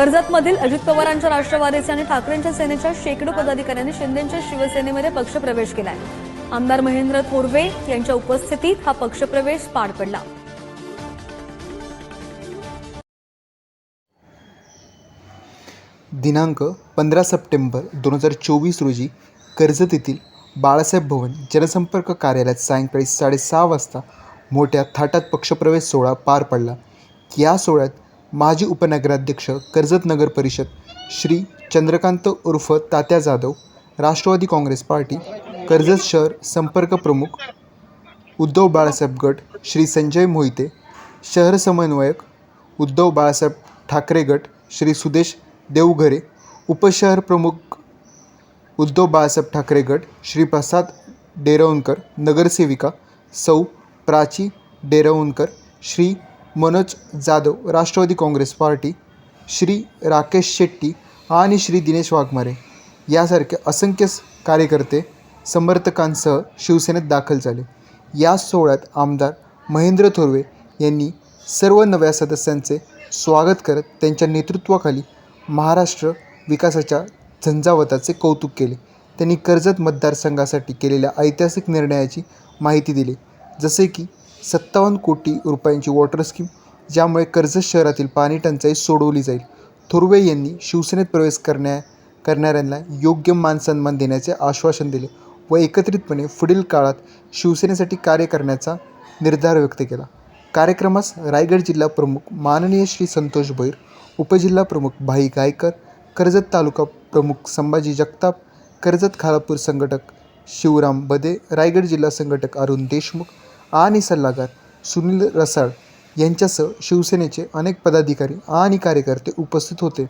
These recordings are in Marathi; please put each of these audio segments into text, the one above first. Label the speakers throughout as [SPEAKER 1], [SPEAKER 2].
[SPEAKER 1] कर्जतमधील अजित पवारांच्या राष्ट्रवादीचे आणि ठाकरेंच्या सेनेच्या शेकडो पदाधिकाऱ्यांनी शिंदेच्या शिवसेनेमध्ये पक्षप्रवेश केलाय. आमदार महेंद्र थोरवे यांच्या उपस्थितीत हा पक्षप्रवेश पार पडला.
[SPEAKER 2] दिनांक पंधरा सप्टेंबर दोन हजार चोवीस रोजी कर्जत येथील बाळासाहेब भवन जनसंपर्क कार्यालयात सायंकाळी साडेसहा वाजता मोठ्या थाटात पक्षप्रवेश सोहळा पार पडला. या सोहळ्यात माजी उपनगराध्यक्ष कर्जत नगर परिषद श्री चंद्रकांत उर्फ तात्या जाधव राष्ट्रवादी काँग्रेस पार्टी कर्जत शहर संपर्क प्रमुख उद्धव बाळासाहेब गट श्री संजय मोहिते शहर समन्वयक उद्धव बाळासाहेब ठाकरे गट श्री सुदेश देवघरे उपशहर प्रमुख उद्धव बाळासाहेब ठाकरे गट श्री प्रसाद डेरवणकर नगरसेविका सौ प्राची डेरवणकर श्री मनोज जाधव राष्ट्रवादी काँग्रेस पार्टी श्री राकेश शेट्टी आणि श्री दिनेश वाघमारे यासारखे असंख्य कार्यकर्ते समर्थकांसह शिवसेनेत दाखल झाले. या सोहळ्यात आमदार महेंद्र थोरवे यांनी सर्व नव्या सदस्यांचे स्वागत करत त्यांच्या नेतृत्वाखाली महाराष्ट्र विकासाच्या झंझावताचे कौतुक केले. त्यांनी कर्जत मतदारसंघासाठी केलेल्या ऐतिहासिक निर्णयाची माहिती दिली. जसे की सत्तावन्न कोटी रुपयांची वॉटर स्कीम ज्यामुळे कर्जत शहरातील पाणी टंचाई सोडवली जाईल. थोरवे यांनी शिवसेनेत प्रवेश करण्या करणाऱ्यांना योग्य मानसन्मान देण्याचे आश्वासन दिले व एकत्रितपणे पुढील काळात शिवसेनेसाठी कार्य करण्याचा निर्धार व्यक्त केला. कार्यक्रमास रायगड जिल्हा प्रमुख माननीय श्री संतोष भैर उपजिल्हा प्रमुख भाई गायकर कर्जत तालुका प्रमुख संभाजी जगताप कर्जत खालापूर संघटक शिवराम बदे रायगड जिल्हा संघटक अरुण देशमुख आणि सल्लागार सुनील रसाळ यांच्यासह शिवसेनेचे अनेक पदाधिकारी आणि कार्यकर्ते उपस्थित होते.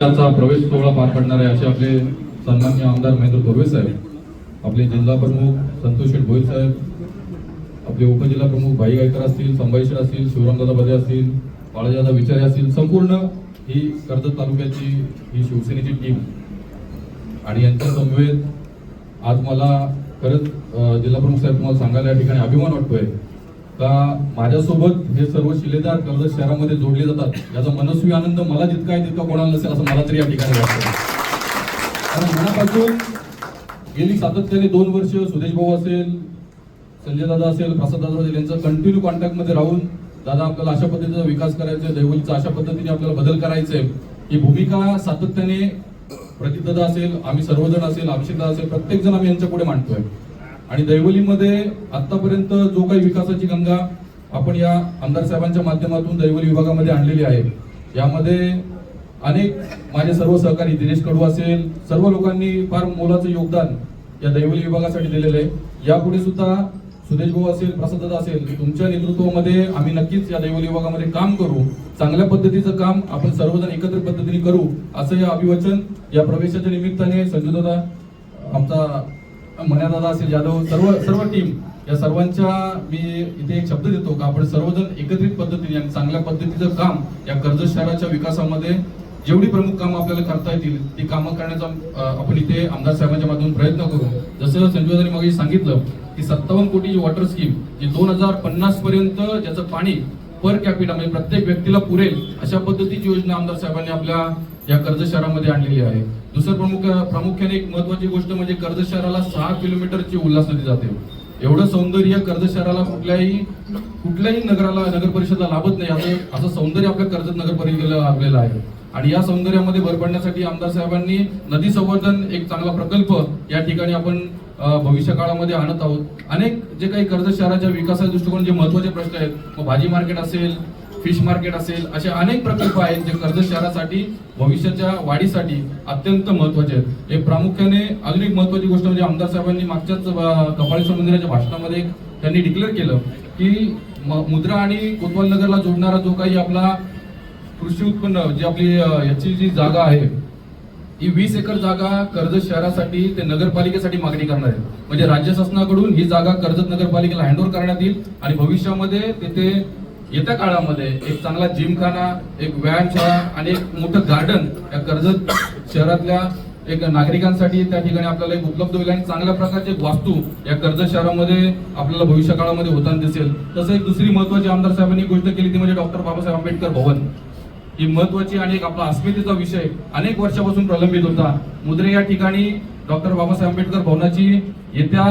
[SPEAKER 3] त्याचा प्रवेश सोहळा पार पडणार आहे असे आपले सन्मान्य आमदार महेंद्र थोरवे साहेब आपले जिल्हा प्रमुख संतोष शेठ भोईर साहेब आपले उपजिल्हा प्रमुख भाई गायकर असतील संभाजीकर असतील शिवरामदादा बदे असतील बाळाजादा विचारे असतील संपूर्ण ही कर्जत तालुक्याची ही शिवसेनेची टीम आणि यांच्या समवेत आज मला खरंच जिल्हाप्रमुख जिल्हा प्रमुख साहेब तुम्हाला सांगायला या ठिकाणी अभिमान वाटतोय. का माझ्यासोबत हे सर्व शिलेदार कर्जत शहरामध्ये जोडले जातात याचा मनस्वी आनंद मला जितका आहे तितका कोणाला नसेल असं मला तरी या ठिकाणी वाटतं. कारण मनापासून गेली सातत्याने दोन वर्ष सुदेश भाऊ असेल संजय दादा असेल प्रसाद दादा असेल यांचं कंटिन्यू कॉन्टॅक्टमध्ये राहून दादा आपल्याला अशा पद्धतीचा विकास करायचा आहे दैवलीचा अशा पद्धतीने आपल्याला बदल करायचा आहे ही भूमिका सातत्याने प्रतिदादा असेल आम्ही सर्वजण असेल अभिषेक दादा असेल प्रत्येक जण आम्ही यांच्या पुढे मांडतोय. आणि दैवलीमध्ये आतापर्यंत जो काही विकासाची गंगा आपण या आमदार साहेबांच्या माध्यमातून दैवली विभागामध्ये आणलेली आहे यामध्ये अनेक माझे सर्व सहकारी दिनेश कडू असेल सर्व लोकांनी फार मोलाचं योगदान या दैवली विभागासाठी दिलेलं आहे. यापुढे सुद्धा सुदेश भाऊ असेल प्रसाददा असेल तुमच्या नेतृत्वामध्ये आम्ही नक्कीच या दैवली विभागामध्ये काम करू चांगल्या पद्धतीचं काम आपण सर्वजण एकत्र पद्धतीने करू असं या अभिवचन या प्रवेशाच्या निमित्ताने संजू आमचा मन्यादादा असेल जाधव सर्व सर्व टीम या सर्वांच्या मी इथे एक शब्द देतो का? आपण सर्वजण एकत्रित पद्धतीने आणि चांगल्या पद्धतीचं काम या कर्जत शहराच्या विकासामध्ये जेवढी प्रमुख कामं आपल्याला करता येतील ती कामं करण्याचा आपण इथे आमदार साहेबांच्या माध्यमातून प्रयत्न करू. जसं संजयदानी मग सांगितलं की सत्तावन्न कोटीची वॉटर स्कीम जी दोन हजार पन्नास पर्यंत ज्याचं पाणी पर कॅपिटा म्हणजे प्रत्येक व्यक्तीला पुरेल अशा पद्धतीची योजना आमदार साहेबांनी आपल्या या कर्जत शहरामध्ये आणलेली आहे. दुसरं प्रमुख प्रामुख्याने एक महत्वाची गोष्ट म्हणजे कर्जत शहराला सहा किलोमीटरची उल्हास नदी जाते. एवढं सौंदर्य कर्जत शहराला कुठल्याही कुठल्याही नगराला नगर परिषदला लाभत नाही. असं असं सौंदर्य आपल्या कर्जत परिषदेला लाभलेलं आहे. आणि या सौंदर्यामध्ये भर पडण्यासाठी आमदार साहेबांनी नदी संवर्धन एक चांगला प्रकल्प या ठिकाणी आपण भविष्य काळामध्ये आणत आहोत. अनेक जे काही कर्जत शहराच्या विकासाच्या दृष्टिकोन जे महत्त्वाचे प्रश्न आहेत मग भाजी मार्केट असेल फिश मार्केट असेल असे अनेक प्रकल्प आहेत जे कर्जत शहरासाठी भविष्याच्या वाढीसाठी अत्यंत महत्त्वाचे आहेत. हे प्रामुख्याने अजून एक महत्वाची गोष्ट म्हणजे आमदार साहेबांनी मागच्याच कपाळेश्वर मंदिराच्या भाषणामध्ये त्यांनी डिक्लेअर केलं की मुद्रा आणि कोतवाल नगरला जोडणारा जो काही आपला कृषी उत्पन्न जी आपली याची जी जागा आहे ही वीस एकर जागा कर्जत शहरासाठी ते नगरपालिकेसाठी मागणी करणार आहे म्हणजे राज्य शासनाकडून ही जागा कर्जत नगरपालिकेला हँडओव्हर करण्यात येईल आणि भविष्यामध्ये तेथे येत्या काळामध्ये एक चांगला जिमखाना एक व्यायामशाळा आणि एक मोठं गार्डन या कर्जत शहरातल्या एक नागरिकांसाठी त्या ठिकाणी आपल्याला एक उपलब्ध होईल आणि चांगल्या प्रकारचे वास्तू या कर्जत शहरामध्ये आपल्याला भविष्य काळामध्ये होताना दिसेल. तसं एक दुसरी महत्वाची आमदार साहेबांनी गोष्ट केली ती म्हणजे डॉक्टर बाबासाहेब आंबेडकर भवन. ही महत्वाची आणि एक आपला अस्मितेचा विषय अनेक वर्षापासून प्रलंबित होता. मुद्रे या ठिकाणी डॉक्टर बाबासाहेब आंबेडकर भवनाची येत्या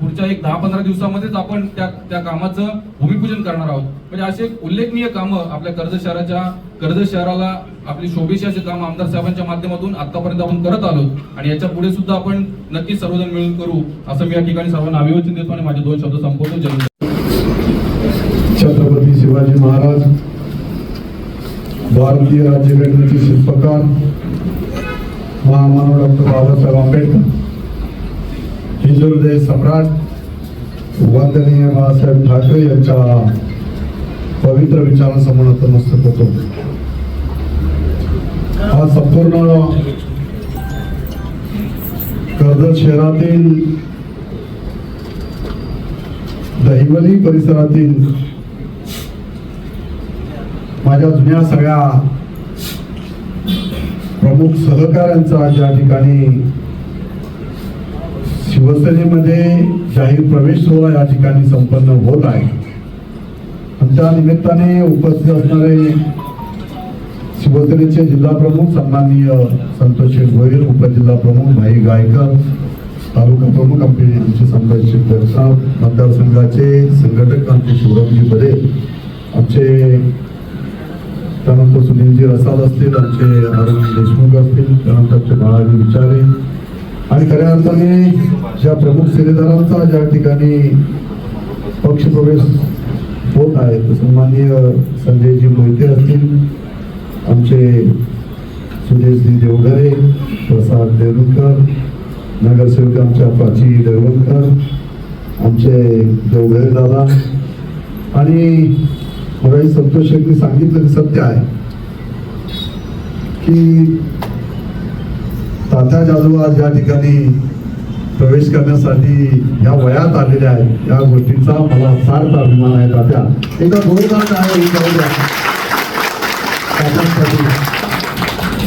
[SPEAKER 3] पुढच्या एक दहा पंधरा दिवसामध्येच आपण त्या त्या कामाचं भूमिपूजन करणार आहोत. म्हणजे असे उल्लेखनीय कामं आपल्या कर्जत शहराच्या कर्जत शहराला आपली शोभेशी असे काम आमदार साहेबांच्या माध्यमातून आतापर्यंत आपण करत आलो आणि याच्यापुढे सुद्धा आपण नक्कीच सर्वजण मिळून करू असं मी या ठिकाणी सर्वांना अभिवचन देतो आणि माझे दोन शब्द संपवतो. जन्म
[SPEAKER 4] छत्रपती शिवाजी महाराज भारतीय राज्यघटनेचे शिल्पकार महामानव डॉक्टर बाबासाहेब आंबेडकर हिंदू सम्राट वंदनीय बाळासाहेब ठाकरे यांच्या पवित्र विचारांसमोर नतमस्तक होतो हा संपूर्ण कर्जत शहरातील दहिवली परिसरातील माझ्या जुन्या सगळ्या प्रमुख सहकाऱ्यांचा ज्या ठिकाणी शिवसेनेमध्ये जाहीर प्रवेश सोहळा या ठिकाणी संपन्न होत आहे. त्या निमित्ताने उपस्थित असणारे शिवसेनेचे जिल्हा प्रमुख सन्माननीय संतोष गोयल उपजिल्हा प्रमुख भाई गायकर तालुका प्रमुख आमचे आमचे संभाजी शेखर मतदारसंघाचे संघटक आमचे शिवरामजी बरे आमचे त्यानंतर सुनीलजी रसाल असतील आमचे अरुण देशमुख असतील त्यानंतर आमचे बाळाजी विचारे आणि खऱ्या अर्थाने ज्या प्रमुख सेवेदारांचा ज्या ठिकाणी पक्षप्रवेश होत आहे सन्माननीय संजयजी मोहिते असतील आमचे सुदेशजी देवघरे प्रसाद देवकर नगरसेवक आमच्या प्राची देवकर आमचे देवघरे दादा. आणि मगाही संतोष शेट्टी सांगितलं सत्य आहे की तात्या जाधव आज या ठिकाणी प्रवेश करण्यासाठी या वयात आलेल्या आहेत. या गोष्टीचा मला सार्थ अभिमान आहे तात्या. एकदा जोरदार आहे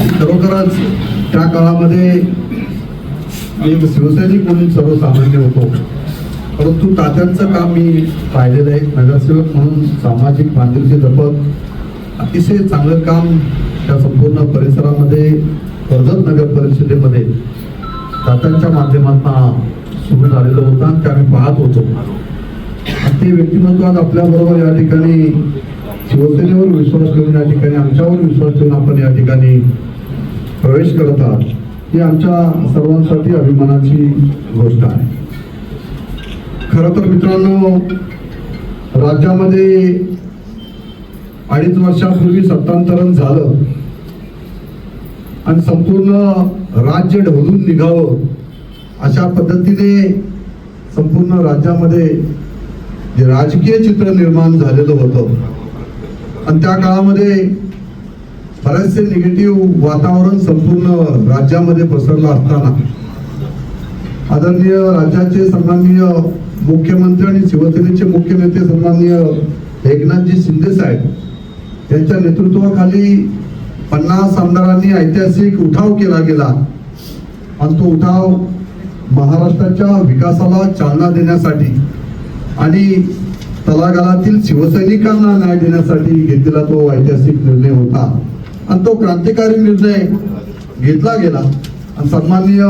[SPEAKER 4] खरोखरच त्या काळामध्ये मी शिवसैनिक म्हणून सर्वसामान्य होतो. परंतु तात्यांचं काम मी पाहिलेलं आहे. नगरसेवक म्हणून सामाजिक बांधिलकी जपत अतिशय चांगलं काम त्या संपूर्ण परिसरामध्ये कर्जत नगर परिषदेमध्ये दातांच्या माध्यमातून सुरू झालेलं होतं आणि ते आम्ही पाहत होतो. ते व्यक्तिमत्व आज आपल्याबरोबर या ठिकाणी शिवसेनेवर विश्वास ठेवून या ठिकाणी आमच्यावर विश्वास ठेवून आपण या ठिकाणी प्रवेश करत आहात ही आमच्या सर्वांसाठी अभिमानाची गोष्ट आहे. खरं तर मित्रांनो राज्यामध्ये अडीच वर्षापूर्वी सत्तांतरण झालं. आणि संपूर्ण राज्य ढवळून निघावं अशा पद्धतीने संपूर्ण राज्यामध्ये जे राजकीय चित्र निर्माण झालेलं होतं. आणि त्या काळामध्ये बरेचसे निगेटिव्ह वातावरण संपूर्ण राज्यामध्ये पसरलं असताना आदरणीय राज्याचे सन्माननीय मुख्यमंत्री आणि शिवसेनेचे मुख्य नेते सन्माननीय एकनाथजी शिंदे साहेब यांच्या नेतृत्वाखाली पन्नास आमदारांनी ऐतिहासिक उठाव केला गेला. आणि तो उठाव महाराष्ट्राच्या विकासाला चालना देण्यासाठी आणि तलागालातील शिवसैनिकांना न्याय देण्यासाठी घेतलेला तो ऐतिहासिक निर्णय होता. आणि तो क्रांतिकारी निर्णय घेतला गेला. आणि सन्माननीय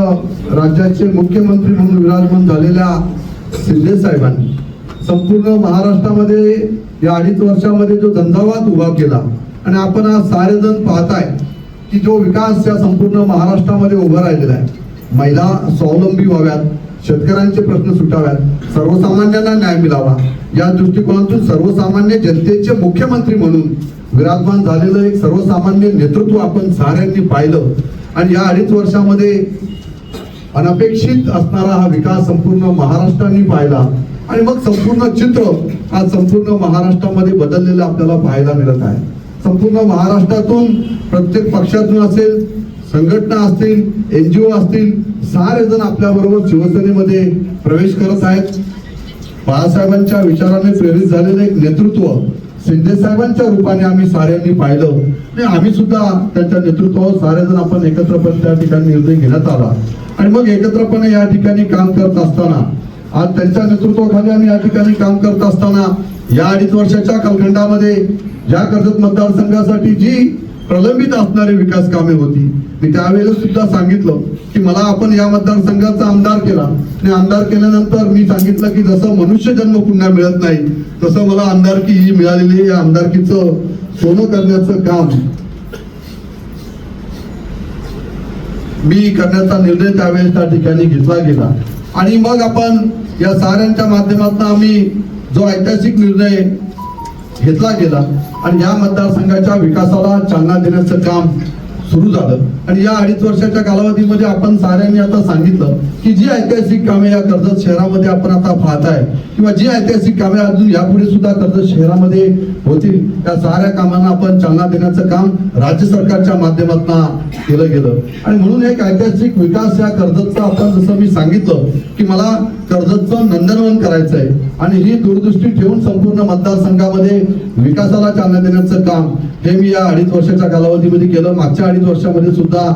[SPEAKER 4] राज्याचे मुख्यमंत्री म्हणून विराजमान झालेल्या शिंदे साहेबांनी संपूर्ण महाराष्ट्रामध्ये या अडीच वर्षामध्ये जो धंदावाद उभा केला आणि आपण आज सारेजण पाहताय की जो विकास या संपूर्ण महाराष्ट्रामध्ये उभा राहिलेला आहे महिला स्वावलंबी व्हाव्यात शेतकऱ्यांचे प्रश्न सुटाव्यात सर्वसामान्यांना न्याय मिळावा या दृष्टिकोनातून सर्वसामान्य जनतेचे मुख्यमंत्री म्हणून विराजमान झालेलं एक सर्वसामान्य नेतृत्व आपण साऱ्यांनी पाहिलं. आणि या अडीच वर्षामध्ये अनपेक्षित असणारा हा विकास संपूर्ण महाराष्ट्राने पाहिला. आणि मग संपूर्ण चित्र आज संपूर्ण महाराष्ट्रामध्ये बदललेलं आपल्याला पाहायला मिळत आहे. संपूर्ण महाराष्ट्रातून प्रत्येक पक्षातून असेल संघटना असतील एन जी ओ असतील सारे जण आपल्याबरोबर शिवसेनेमध्ये प्रवेश करत आहेत. बाळासाहेबांच्या विचाराने प्रेरित झालेलं एक नेतृत्व शिंदे साहेबांच्या रूपाने आम्ही साऱ्यांनी पाहिलं. आणि आम्ही सुद्धा त्यांच्या नेतृत्वावर सारेजण आपण एकत्रपणे त्या ठिकाणी निर्णय घेण्यात आला. आणि मग एकत्रपणे या ठिकाणी काम करत असताना आज त्यांच्या नेतृत्वाखाली आम्ही या ठिकाणी काम करत असताना या अडीच वर्षाच्या कालखंडामध्ये या कर्जत मतदारसंघासाठी जी प्रलंबित असणारी विकास कामे होती मी त्यावेळेला सुद्धा सांगितलं की मला आपण या मतदारसंघाचा आमदार केला. आणि आमदार केल्यानंतर मी सांगितलं की जसं मनुष्य जन्म पुन्हा मिळत नाही तसं मला आमदारकी ही मिळालेली या आमदारकीचं सोनं करण्याचं काम मी करण्याचा निर्णय त्यावेळेस त्या ठिकाणी घेतला गेला. आणि मग आपण या साऱ्यांच्या माध्यमातून आम्ही जो ऐतिहासिक निर्णय घेतला गेला आणि या मतदारसंघाच्या विकासाला चालना देण्याचं काम सुरू झालं. आणि या अडीच वर्षाच्या कालावधीमध्ये आपण साऱ्यांनी आता सांगितलं की जी ऐतिहासिक कामे या कर्जत शहरामध्ये आपण आता पाहताय किंवा जी ऐतिहासिक कामे अजून यापुढे सुद्धा कर्जत शहरामध्ये होतील त्या साऱ्या कामांना आपण चालना देण्याचं काम राज्य सरकारच्या माध्यमातून केलं गेलं. आणि म्हणून एक ऐतिहासिक विकास या कर्जतचा आपण जसं मी सांगितलं की मला कर्जतचं नंदनवन करायचं आहे आणि ही दूरदृष्टी ठेवून संपूर्ण मतदारसंघामध्ये विकासाला चालना देण्याचं काम हे मी या अडीच वर्षाच्या कालावधीमध्ये केलं. मागच्या अडीच वर्षामध्ये सुद्धा सुद्धा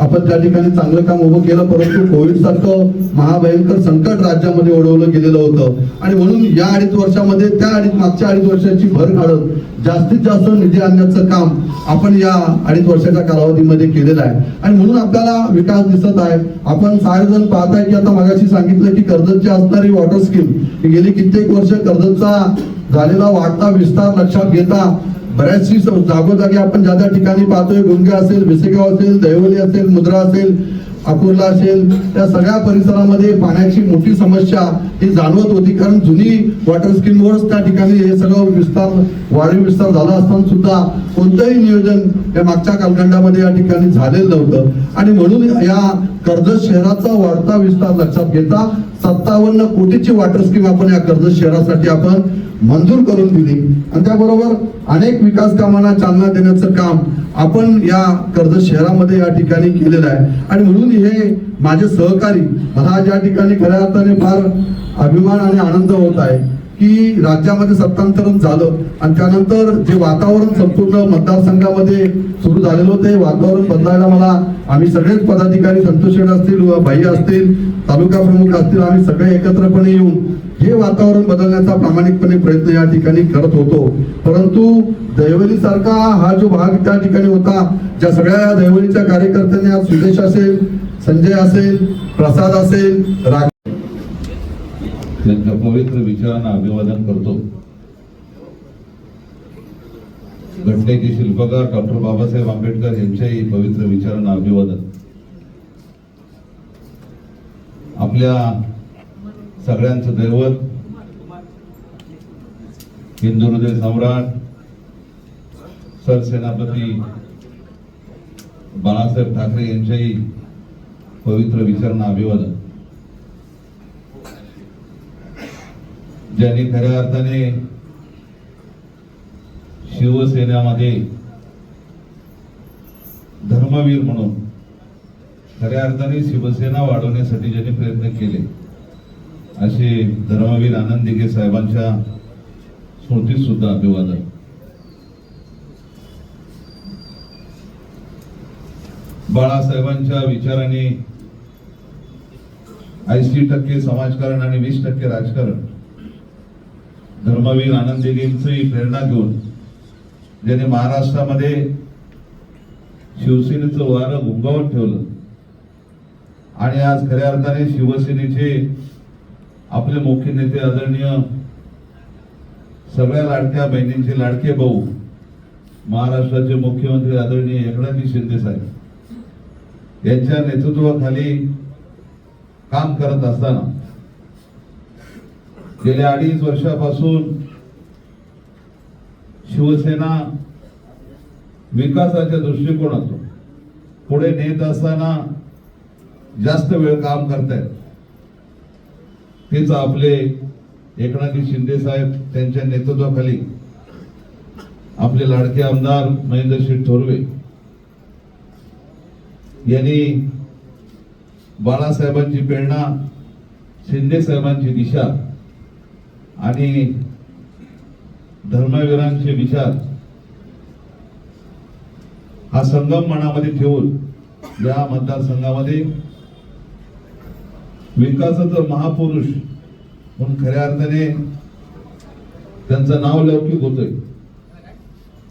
[SPEAKER 4] आपण त्या ठिकाणी चांगलं काम उभं केलं. परंतु कोविड सारखं महाभयंकर संकट राज्यामध्ये ओढवलं गेलेलं होतं. आणि म्हणून या अडीच वर्षामध्ये त्या अडीच मागच्या अडीच वर्षाची भर काढत जास्तीत जास्त निधी आणण्याचं काम आपण या अडीच वर्षाच्या कालावधीमध्ये केलेलं आहे. आणि म्हणून आपल्याला विकास दिसत आहे. आपण सारेजण पाहताय की आता मगाशी सांगितलं की कर्जतची असणारी वॉटर स्कीम गेली कित्येक वर्ष कर्जतचा झालेला वाढता विस्तार लक्षात घेता बऱ्याचशी जागोजागी आपण ज्या ज्या ठिकाणी पाहतोय गुंगे असेल बेसेगाव असेल दैवली असेल मुद्रा असेल अकोला असेल त्या सगळ्या परिसरामध्ये पाण्याची मोठी समस्या ही जाणवत होती. कारण जुनी वॉटर स्कीमवरच त्या ठिकाणी हे सगळं विस्तार वाढीव विस्तार झाला असताना सुद्धा कोणतंही नियोजन या मागच्या कालखंडामध्ये या ठिकाणी झालेलं नव्हतं. आणि म्हणून या कर्जत शहराचा वाढता विस्तार लक्षात घेता सत्तावन्न कोटीची वॉटर स्कीम आपण या कर्जत शहरासाठी आपण मंजूर करून दिली. आणि त्याबरोबर अनेक विकास कामांना चालना देण्याचं काम आपण या कर्जत शहरामध्ये या ठिकाणी केलेलं आहे. आणि म्हणून हे माझे सहकारी मला ज्या या ठिकाणी खऱ्या अर्थाने फार अभिमान आणि आनंद होत आहे की राज्यामध्ये सत्तांतरण झालं आणि त्यानंतर जे वातावरण संपूर्ण मतदारसंघामध्ये सुरू झालेलं होतं हे वातावरण बदलायला मला आम्ही सगळेच पदाधिकारी संतोष असतील व भाई असतील तालुका प्रमुख असतील आम्ही सगळे एकत्रपणे येऊन हे वातावरण बदलण्याचा प्रामाणिकपणे प्रयत्न या ठिकाणी करत होतो. परंतु दैवली सारखा हा जो भाग त्या ठिकाणी होता ज्या सगळ्या दैवलीच्या कार्यकर्त्यांनी आज सुदेश असेल संजय असेल प्रसाद असेल
[SPEAKER 5] त्यांच्या पवित्र विचारांना अभिवादन करतो. घटनेचे शिल्पकार डॉक्टर बाबासाहेब आंबेडकर यांच्याही पवित्र विचारांना अभिवादन. आपल्या सगळ्यांचं दैवत. हिंदू हृदय सम्राट सरसेनापती बाळासाहेब ठाकरे यांच्याही पवित्र विचारांना अभिवादन. ज्यांनी खऱ्या अर्थाने शिवसेनेमध्ये धर्मवीर म्हणून खऱ्या अर्थाने शिवसेना वाढवण्यासाठी ज्यांनी प्रयत्न केले असे धर्मवीर आनंद दिघे साहेबांच्या स्मृतीत सुद्धा अभिवादन. बाळासाहेबांच्या विचाराने ऐंशी टक्के समाजकारण आणि वीस टक्के राजकारण धर्मवीर आनंद दिघेंचंही प्रेरणा घेऊन ज्याने महाराष्ट्रामध्ये शिवसेनेचं वारं गुंगावत ठेवलं आणि आज खऱ्या अर्थाने शिवसेनेचे आपले मुख्य नेते आदरणीय सगळ्या लाडक्या बहिणींचे लाडके भाऊ महाराष्ट्राचे मुख्यमंत्री आदरणीय एकनाथजी शिंदे साहेब यांच्या नेतृत्वाखाली काम करत असताना गेल्या अडीच वर्षापासून शिवसेना विकासाच्या दृष्टिकोनातून पुढे नेत असताना जास्त वेळ काम करतायत. तेच आपले एकनाथजी शिंदे साहेब त्यांच्या नेतृत्वाखाली आपले लाडके आमदार महेंद्र शेठ थोरवे यांनी बाळासाहेबांची प्रेरणा शिंदे साहेबांची दिशा आणि धर्मवीरांचे विचार हा संगम मनामध्ये ठेवून या मतदारसंघामध्ये विकासाचं महापुरुष म्हणून खऱ्या अर्थाने त्यांचं नाव लौकिक होतोय.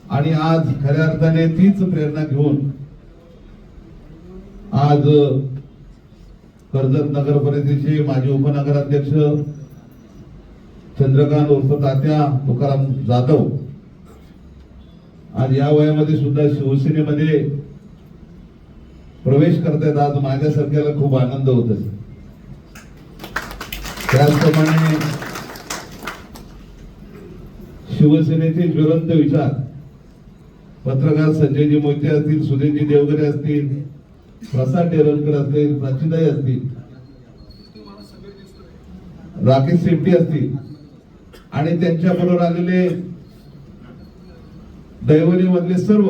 [SPEAKER 5] आणि आज खऱ्या अर्थाने तीच प्रेरणा घेऊन आज कर्जत नगर परिषदेचे माजी उपनगराध्यक्ष चंद्रकांत उर्फ तात्या तुकाराम जाधव आज या वयामध्ये सुद्धा शिवसेनेमध्ये प्रवेश करतायत. आज माझ्यासारख्याला खूप आनंद होत त्याचप्रमाणे शिवसेनेचे ज्वलंत विचार. पत्रकार संजयजी मोहिते असतील सुधीरजी देवगरे असतील प्रसाद डेरलकर असतील प्राचीदाई असतील राकेश शेट्टी असतील आणि त्यांच्या बरोबर आलेले दैवली मधले सर्व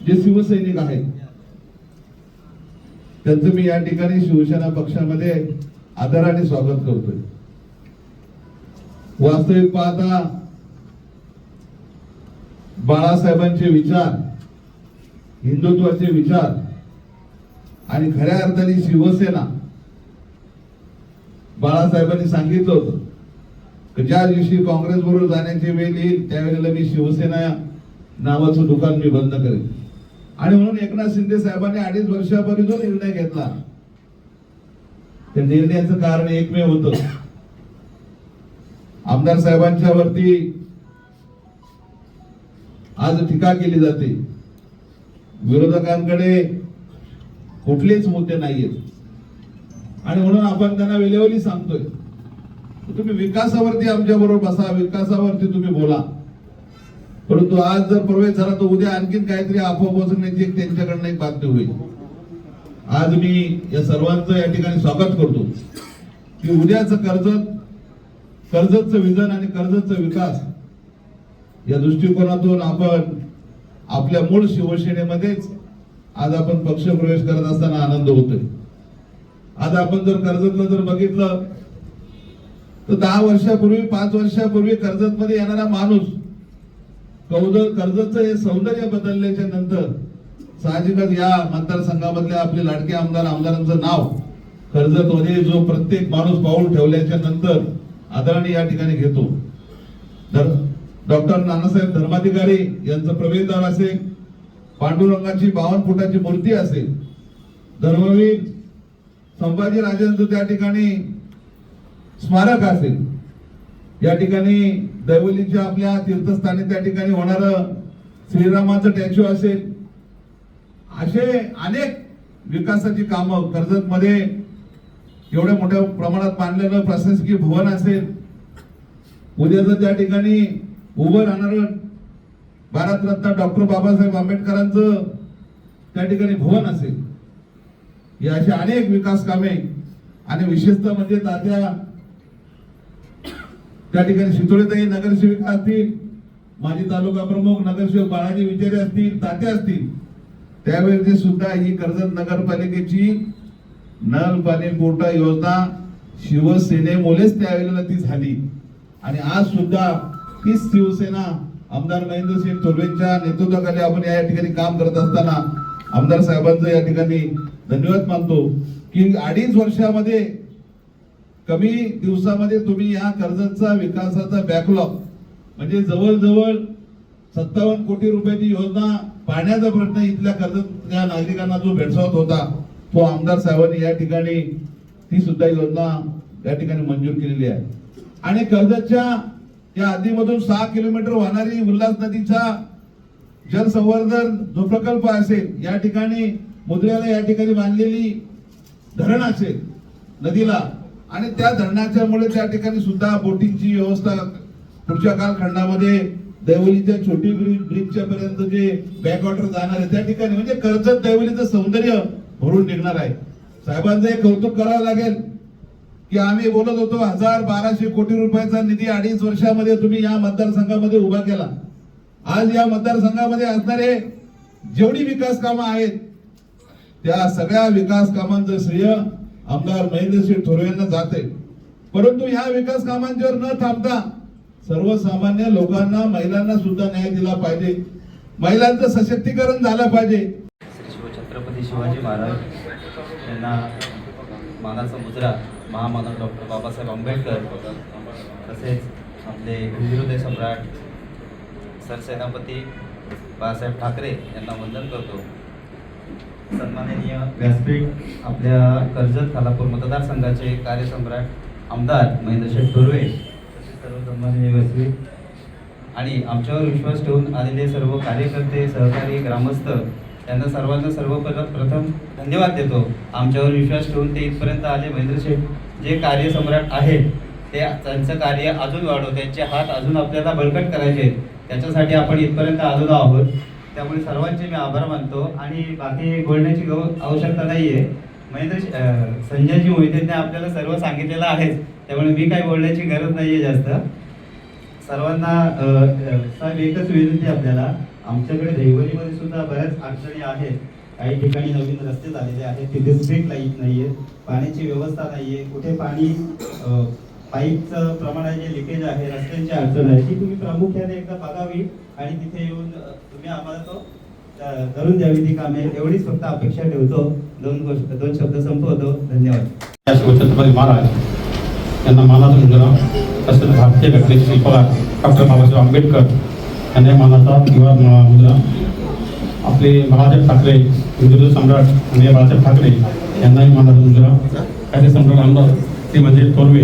[SPEAKER 5] जे शिवसैनिक आहेत त्यांचं मी या ठिकाणी शिवसेना पक्षामध्ये आदराने स्वागत करतोय. वास्तविक पाहता बाळासाहेबांचे विचार हिंदुत्वाचे विचार आणि खऱ्या अर्थाने शिवसेना बाळासाहेबांनी सांगितलं होतं की ज्या दिवशी काँग्रेस बरोबर जाण्याची वेळ येईल त्यावेळेला मी शिवसेना नावाचं दुकान मी बंद करेन. आणि म्हणून एकनाथ शिंदे साहेबांनी अडीच वर्षापूर्वी जो निर्णय घेतला त्या निर्णयाचं कारण एकमेव होत. आमदार साहेबांच्या वरती आज टीका केली जाते. विरोधकांकडे कुठलेच मुद्दे नाहीयेत. आणि म्हणून आपण त्यांना वेळोवेळी सांगतोय तुम्ही विकासावरती आमच्या बरोबर बसा विकासावरती तुम्ही बोला. परंतु आज जर प्रवेश झाला तर उद्या आणखीन काहीतरी अफवा बसवण्याची एक त्यांच्याकडनं एक बातमी होईल. आज मी या सर्वांचं या ठिकाणी स्वागत करतो की उद्याचं कर्जत कर्जतचं विजन आणि कर्जतचा विकास या दृष्टिकोनातून आपण आपल्या मूळ शिवसेनेमध्येच आज आपण पक्ष प्रवेश करत असताना आनंद होतोय. आज आपण जर कर्जतला जर बघितलं तर दहा वर्षापूर्वी पाच वर्षापूर्वी कर्जतमध्ये येणारा माणूस कौद कर्जतचं हे सौंदर्य बदलल्याच्या नंतर साहजिकच या मतदारसंघामधल्या आपले लाडके आमदार आमदारांचं नाव कर्जत मध्ये जो प्रत्येक माणूस पाऊल ठेवल्याच्या नंतर आदरणी या ठिकाणी घेतो. डॉक्टर नानासाहेब धर्माधिकारी यांचं प्रवेशद्वार असेल पांडुरंगाची बावन्न फुटाची मूर्ती असेल धर्मवीर संभाजी राजांचं त्या ठिकाणी स्मारक असेल या ठिकाणी दैवलीच्या आपल्या तीर्थस्थानी त्या ठिकाणी होणारं श्रीरामाचं टॅच्यू असेल. असे अनेक विकासाची कामं कर्जत मध्ये एवढ्या मोठ्या प्रमाणात बांधलेलं प्रशासकीय भवन असेल. उद्याचं त्या ठिकाणी उभं राहणारं भारतरत्न डॉक्टर बाबासाहेब आंबेडकरांचं त्या ठिकाणी भवन असेल. या अशी अनेक विकास कामे आणि विशेषतः म्हणजे तात्या त्या ठिकाणी शितोळेताई नगरसेविका असतील माजी तालुका प्रमुख नगरसेवक बाळाजी विचारे असतील तात्या असतील त्यावेळेची सुद्धा ही कर्जत नगरपालिकेची नल पाणी पुरवठा योजना शिवसेनेमुळेच त्यावेळेला ती झाली. आणि आज सुद्धा तीच शिवसेना आमदार महेंद्र सिंग थोरवेंच्या नेतृत्वाखाली आपण या ठिकाणी काम करत असताना आमदार साहेबांचं या ठिकाणी धन्यवाद मानतो की अडीच वर्षामध्ये कमी दिवसामध्ये तुम्ही या कर्जाचा विकासाचा बॅकलॉग म्हणजे जवळजवळ सत्तावन्न कोटी रुपयाची योजना पाण्याचा प्रश्न इथल्या कर्ज या नागरिकांना जो भेडसावत होता तो आमदार साहेबांनी या ठिकाणी ती सुद्धा योजना या ठिकाणी मंजूर केलेली आहे. आणि कर्जतच्या या आधीमधून सहा किलोमीटर वाहणारी उल्हास नदीचा जलसंवर्धन जो प्रकल्प असेल या ठिकाणी मुद्र्याला या ठिकाणी बांधलेली धरण असेल नदीला आणि त्या धरणाच्यामुळे त्या ठिकाणी सुद्धा बोटिंगची व्यवस्था पुढच्या कालखंडामध्ये दैवलीच्या छोटी ब्रिजच्या पर्यंत जे बॅकवॉटर जाणार आहे त्या ठिकाणी म्हणजे कर्जत दैवलीचं सौंदर्य भरून निघणार आहे. साहेबांचं एक कौतुक करावं लागेल की आम्ही बोलत होतो हजार बाराशे कोटी रुपयाचा निधी अडीच वर्षामध्ये तुम्ही या मतदारसंघामध्ये उभा केला. आज या मतदारसंघामध्ये असणारे जेवढी विकास कामं आहेत त्या सगळ्या विकास कामांचं श्रेय आमदार महेंद्रसिंह थोरवे यांना जाते. परंतु ह्या विकास कामांच्यावर न थांबता सर्वसामान्य लोकांना महिलांना सुद्धा न्याय दिला पाहिजे. महिलांचं सशक्तीकरण झालं पाहिजे.
[SPEAKER 6] श्री शिवछत्रपती शिवाजी महाराज यांना मानाचा मुजरा महामानव डॉक्टर बाबासाहेब आंबेडकर तसेच आपले हिंदुहृदय सम्राट सरसेनापती बाळासाहेब ठाकरे यांना वंदन करतो. सन्माननीय व्यासपीठ आपल्या कर्जत खालापूर मतदारसंघाचे कार्यसम्राट आमदार महेंद्रशेठ थोरवे तसेच सर्व सन्माननीय व्यासपीठ. आणि आमच्यावर विश्वास ठेवून आलेले सर्व कार्यकर्ते सहकारी ग्रामस्थ त्यांना सर्वांना सर्वप्रथम धन्यवाद देतो. आमच्यावर विश्वास ठेवून ते इथपर्यंत आले. महेंद्रशेठ जे कार्यसम्राट आहेत ते त्यांचं कार्य अजून वाढव त्यांचे हात अजून आपल्याला बळकट करायचे आहेत. त्याच्यासाठी आपण इथपर्यंत आलेलो आहोत. त्यामुळे सर्वांचे मी आभार मानतो. आणि बाकी बोलण्याची गव- आवश्यकता नाही आहे महेंद्र संजयजी मोहितेने आपल्याला सर्व सांगितलेलं आहेच त्यामुळे मी काही बोलण्याची गरज नाही आहे जास्त. सर्वांना साहेब एकच विनंती आपल्याला. आमच्याकडे दहिवलीमध्ये सुद्धा बऱ्याच अडचणी आहेत. काही ठिकाणी नवीन रस्ते झालेले आहेत. तिथे स्ट्रीट लाइट नाही आहे पाण्याची व्यवस्था नाही आहे कुठे पाणी पाईपचं प्रमाण आहे जे लिकेज आहे रस्त्यांची अडचण आहे ती तुम्ही प्रामुख्याने एकदा बघावी आणि तिथे येऊन तुम्ही आम्हाला तो अ, धरून द्यावी ती कामे. एवढीच फक्त अपेक्षा ठेवतो. दोन गोष्ट दोन शब्द संपवतो. धन्यवाद.
[SPEAKER 7] शिवछत्रपती महाराज यांना मानाचा मुजरा तसेच भारतीय घटनेचे शिल्पकार डॉक्टर बाबासाहेब आंबेडकर यांना मानाचा किंवा मुजरा आपले बाळासाहेब ठाकरे हिंदू सम्राट आणि बाळासाहेब ठाकरे यांनाही मानाचा मुजरा काही सम्राट आमदार म्हणजे थोरवे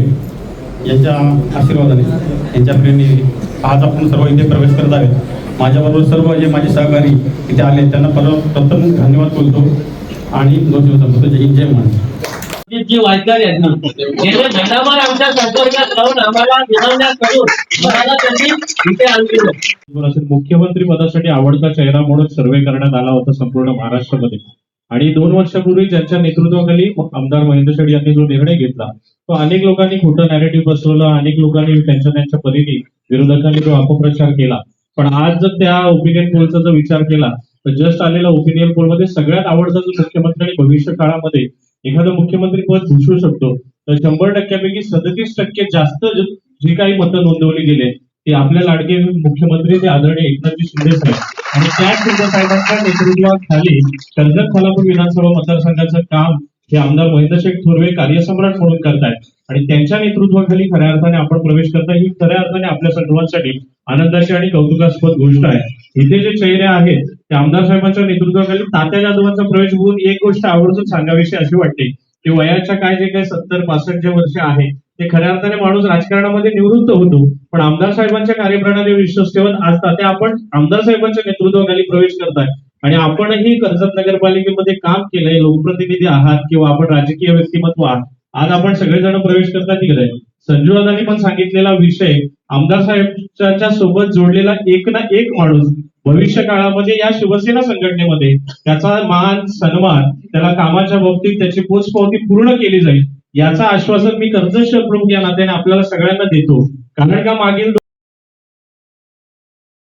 [SPEAKER 7] यांच्या आशीर्वादाने यांच्या प्रेरणेने आज आपण सर्व इथे प्रवेश करत आहेत. माझ्याबरोबर सर्व जे माझे सहकारी इथे आले त्यांना परत प्रथम धन्यवाद बोलतो आणि दोन दिवस जय हिंद, जय महाराज
[SPEAKER 8] जी वायकर गेले महिनाभर आमच्या संपर्कात राहून आम्हाला विनवण्या करून मला त्यांनी इथे आणलेलं
[SPEAKER 9] पण असेल मुख्यमंत्री पदासाठी आवडता चेहरा म्हणून सर्वे करण्यात आला होता संपूर्ण महाराष्ट्रामध्ये. आणि दोन वर्षापूर्वी ज्यांच्या नेतृत्वाखाली आमदार महेंद्र शेड यांनी जो निर्णय घेतला तो अनेक लोकांनी खोटं नॅरेटिव्ह बसवलं अनेक लोकांनी त्यांच्या त्यांच्या परीने विरोधकांनी तो अपप्रचार केला. पण आज जर त्या ओपिनियन पोलचा जर विचार केला तर जस्ट आलेला ओपिनियन पोलमध्ये सगळ्यात आवडता जो मुख्यमंत्री आणि भविष्य काळामध्ये एखादं मुख्यमंत्री पद भूषवू शकतो तर शंभर टक्क्यापैकी सदतीस टक्के जास्त जे जी काही मतं नोंदवली गेले ते आपल्या लाडके मुख्यमंत्री ते आदरणीय एकनाथजी शिंदे साहेब आणि त्याच शिंदे साहेबांच्या नेतृत्वाखाली कर्जत खालापूर विधानसभा मतदारसंघाचं काम हे आमदार महेंद्र थोरवे कार्यसम्राट म्हणून करतायत. आणि त्यांच्या नेतृत्वाखाली खऱ्या अर्थाने आपण प्रवेश करता ही खऱ्या अर्थाने आपल्या सर्वांसाठी आनंदाची आणि कौतुकास्पद गोष्ट आहे. इथे जे चेहरे आहेत ते आमदार साहेबांच्या नेतृत्वाखाली तात्या जाधवांचा प्रवेश होऊन एक गोष्ट आवर्जून सांगावीशी अशी वाटते. ते वयाच्या काय जे काही सत्तर पासष्ट जे वर्ष आहे ते खऱ्या अर्थाने माणूस राजकारणामध्ये निवृत्त होतो. पण आमदार साहेबांच्या कार्यप्रणालीवर विश्वास ठेवत आज तात्या आपण आमदार साहेबांच्या नेतृत्वाखाली प्रवेश करताय. आणि आपणही कर्जत नगरपालिकेमध्ये काम केलंय लोकप्रतिनिधी आहात किंवा आपण राजकीय व्यक्तिमत्व आहात. आज आपण सगळेजण प्रवेश करता तिकडे. संजू दादांनी पण सांगितलेला विषय आमदार साहेबांच्या सोबत जोडलेला एक ना एक माणूस भविष्य काळामध्ये या शिवसेना संघटनेमध्ये त्याचा मान सन्मान त्याला कामाच्या बाबतीत त्याची पोचपावती पूर्ण केली जाईल याचं आश्वासन मी कर्जत प्रमुख या नात्याने आपल्याला सगळ्यांना देतो. कारण का मागील